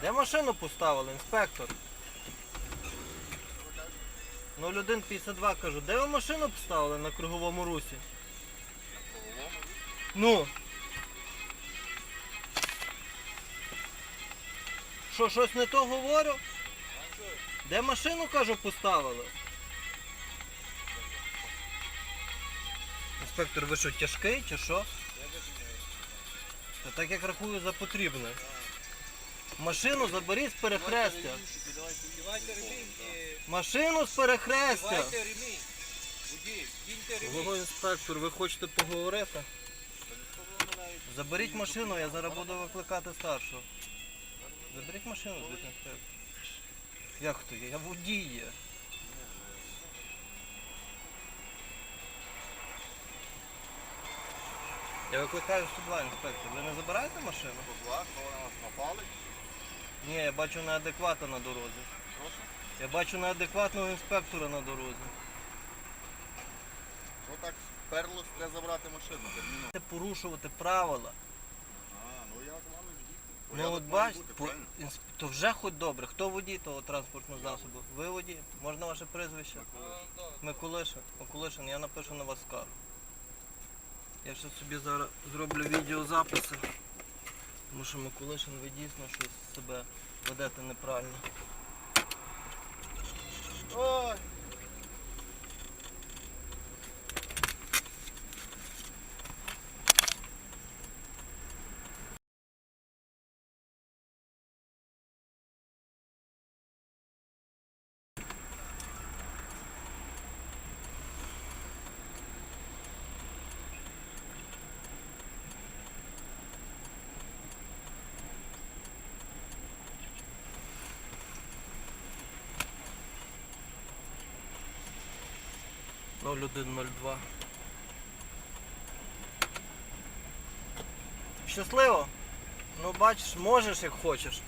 Де машину поставили, інспектор? 0152 кажу, де ви машину поставили на круговому русі? Ну. Що, щось не то говорю? Де машину, кажу, поставили? Інспектор, ви що, тяжкий чи що? Та так як рахую за потрібне. Машину заберіть з перехрестя. Машину з перехрестя. Головний інспектор, ви хочете поговорити? Заберіть машину, я зараз буду викликати старшого. Заберіть машину, звідти інспектор. Як хто є? Я водій є. Я викликаю 102 інспектор. Ви не забираєте машину? Два, хто на нас напали? Ні, я бачу неадеквата на дорозі. Прошу. Я бачу неадекватного інспектора на дорозі. Що так перло, треба забрати машину. терміново. Це порушувати правила. А, ну я з вами їду. Ну от бачите, то вже хоч добре. Хто водій того транспортного засобу? Ви водій? Можна ваше прізвище? Миколишин. Миколишин, я напишу на вас скаргу. Я ще собі зараз зроблю відеозаписи. Тому що Миколишин ви дійсно щось себе ведете неправильно. 0102. Щасливо? Ну бачиш, можеш як хочеш.